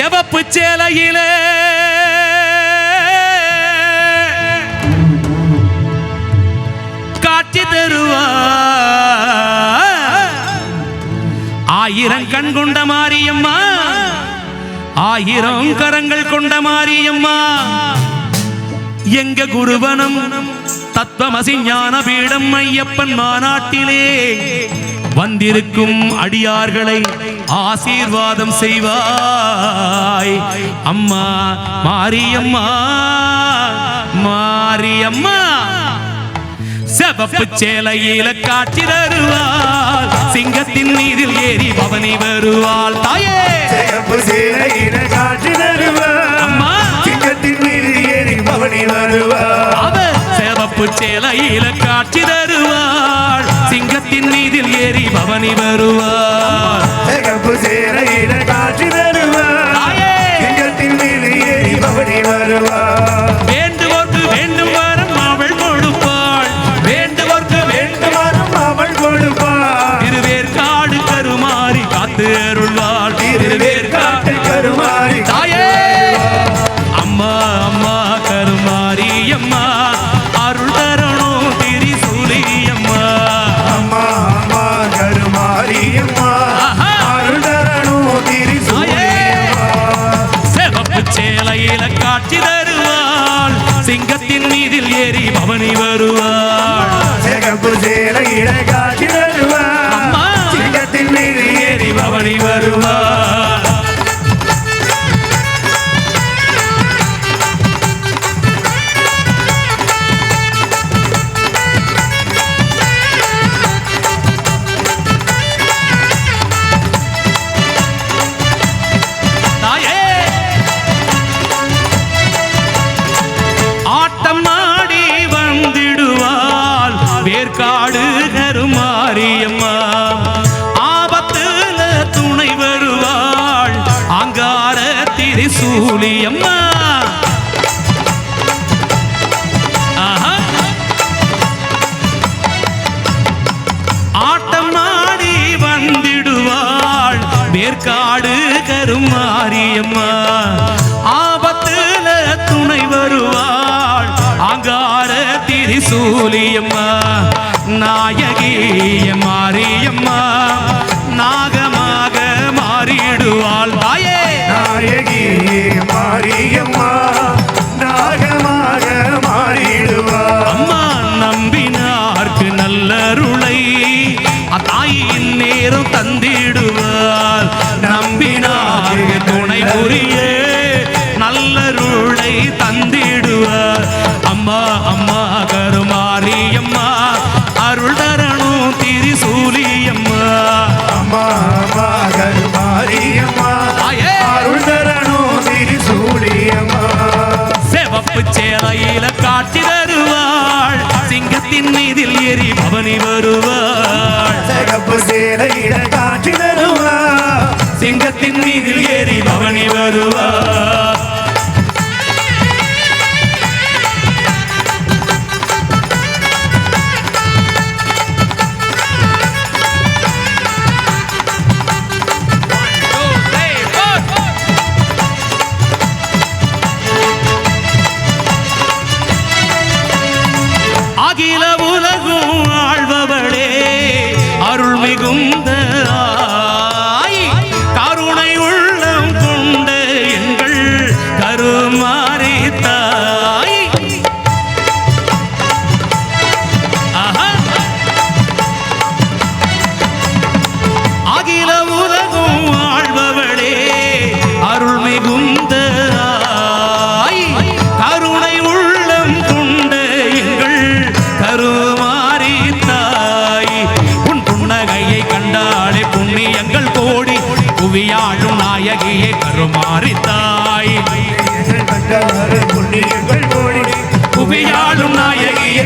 செவப்பு சேலையிலே. காட்சி தருவா ஆயிரம் கண் கொண்ட மாரியம்மா. ஆயிரம் கரங்கள் கொண்ட மாரியம்மா. எங்க குருவனம் தத்துவமசி ஞான பீடம் ஐயப்பன் மாநாட்டிலே. வந்திருக்கும் அடியார்களை ஆசீர்வாதம் செய்வாய். அம்மா மாரியம்மா மாரியம்மா செவப்பு சேலையில காட்சி தருவாள். சிங்கத்தின் மீதில் ஏறி பவனி வருவாள். தாயே! சிகப்பு சேலையில காட்சி தருவா அம்மா. சிங்கத்தின் மீது ஏறி பவனி வருவா அவ சிவப்பு சேலையில காட்சி தருவாள். சிங்கத்தின் மீதில் ஏறி பவனி ஏறி பவனி வருவாள். வந்திடுவாள் வேர்க்காடு கருமாரியம்மா ஆபத்துல துணை வருவாள். அங்கார திரிசூலியம்மா. நாயகிய மாரியம்மா. மாரியம்மா. அருள் தரணும் திரிசூலியம்மா செவப்பு சேலையில காட்சி தருவாள். சிங்கத்தின் மீதில் ஏறி பவனி வருவாள். சிகப்பு சேலையிட காட்சி தருவா அகில உலகும் புண்ணியங்கள் கோடி குவியாழும் நாயகியே கருமாரி தாய். புண்ணியங்கள் கோடி குவியாழும் நாயகியே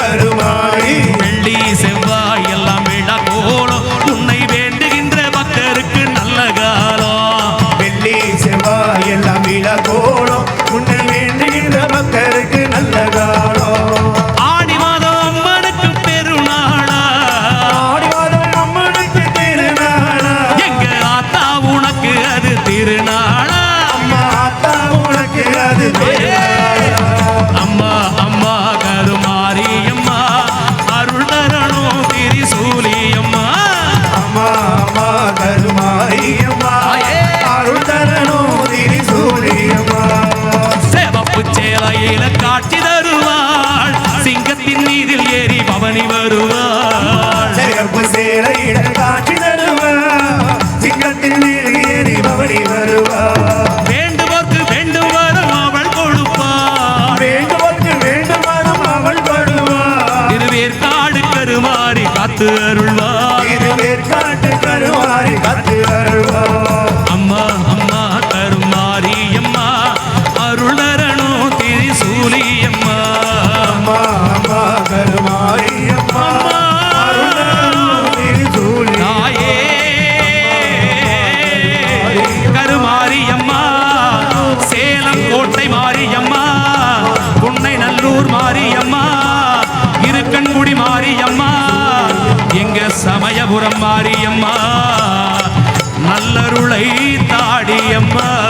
கருமாரி வெள்ளி செவ்வாய் காட்சி தருவாள். சிங்கத்தின் மீதில் ஏறி பவனி வருவாள். சிறப்பு சேலையிட காட்சி தருவா சிங்கத்தில் மீது ஏறி பவனி வருவா வேண்டுவோர்க்கு வேண்டும் வரும் அவள் கொடுப்பாள். வேண்டுவோர்க்கு வேண்டுமானும் அவள் வருவா திருவேற்காடு கருமாறி காத்து அருள்வாள். திருவேற்காட்டு கருவாரி மாரியம்மா. இருக்கன்குடி மாரியம்மா. எங்க சமயபுரம் மாரியம்மா. நல்லருளை தாடியம்மா.